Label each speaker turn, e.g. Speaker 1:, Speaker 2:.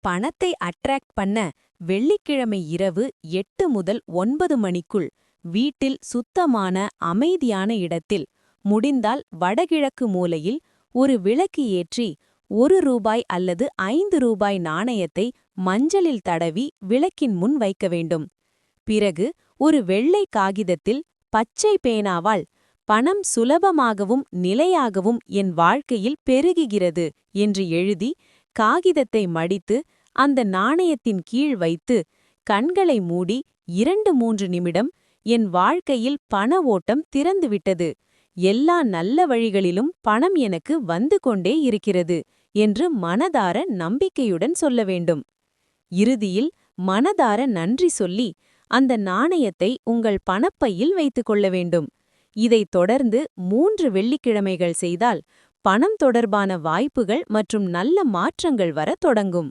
Speaker 1: பணத்தை அட்ராக்ட் பண்ண வெள்ளிக்கிழமை இரவு எட்டு முதல் ஒன்பது மணிக்குள் வீட்டில் சுத்தமான அமைதியான இடத்தில் முடிந்தால் வடகிழக்கு மூலையில் ஒரு விளக்கு ஏற்றி ஒரு ரூபாய் அல்லது ஐந்து ரூபாய் நாணயத்தை மஞ்சளில் தடவி விளக்கின் முன் வைக்க வேண்டும். பிறகு ஒரு வெள்ளை காகிதத்தில் பச்சை பேனாவால் பணம் சுலபமாகவும் நிலையாகவும் என் வாழ்க்கையில் பெருகுகிறது என்று எழுதி காகிதத்தை மடித்து அந்த நாணயத்தின் கீழ் வைத்து கண்களை மூடி இரண்டு மூன்று நிமிடம் என் வாழ்க்கையில் பண ஓட்டம் திறந்துவிட்டது. எல்லா நல்ல வழிகளிலும் பணம் எனக்கு வந்து கொண்டே இருக்கிறது என்று மனதார நம்பிக்கையுடன் சொல்ல வேண்டும். இறுதியில் மனதார நன்றி சொல்லி அந்த நாணயத்தை உங்கள் பணப்பையில் வைத்துக் கொள்ள வேண்டும். இதைத் தொடர்ந்து மூன்று வெள்ளிக்கிழமைகள் செய்தால் பணம் தொடர்பான வாய்ப்புகள் மற்றும் நல்ல மாற்றங்கள் வர தொடங்கும்.